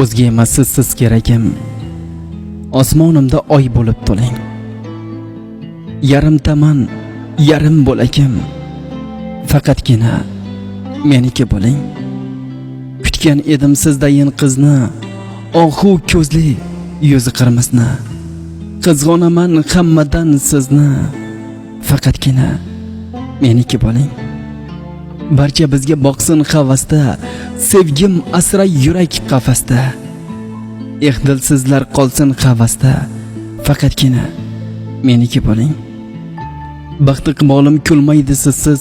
o'zga emas sizsiz keragim osmonimda oy bo'lib to'ling yarimtaman yarim bo'lagim faqatgina meniki bo'ling. Kutgan edim sizdayin qizni ohu ko'zli yuzi qirmizni qizg'onaman hammadan sizni faqatgina meniki bo'ling. Barcha bizga boqsin havasda sevgim asray yurak qafasda. Ehdilsizlar qolsin havasda faqatgina meniki bo'ling. Baxt iqbolim kulmaydi sizsiz.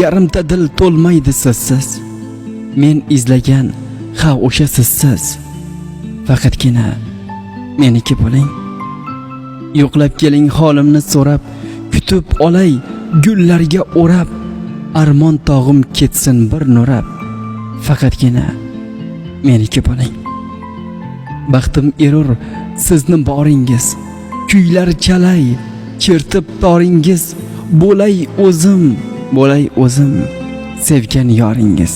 Yarimta dil to'lmaydi sizsiz. Men izlagan ha o'sha sizsiz. Faqatgina meniki bo'ling. Yo'qlab keling holimni so'rab. Kutib olay gullarga o'rab. Armon tog'im ketsin bir nurab. Faqatgina meniki bo'ling. Baxtim erur sizni boringiz. Kuylar chalay chertib toringiz bo'lay o'zim bo'lay o'zim sevgan yoringiz.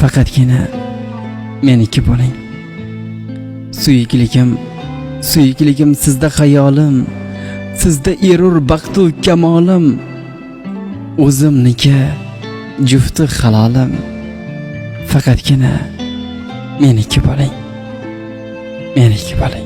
Faqatgina meniki bo'ling. Suyukligim suyukligim sizda xayolim. Sizda erur baxtu kamolim. O'zimniki jufti halolim faqatgina meniki bo'ling meniki bo'ling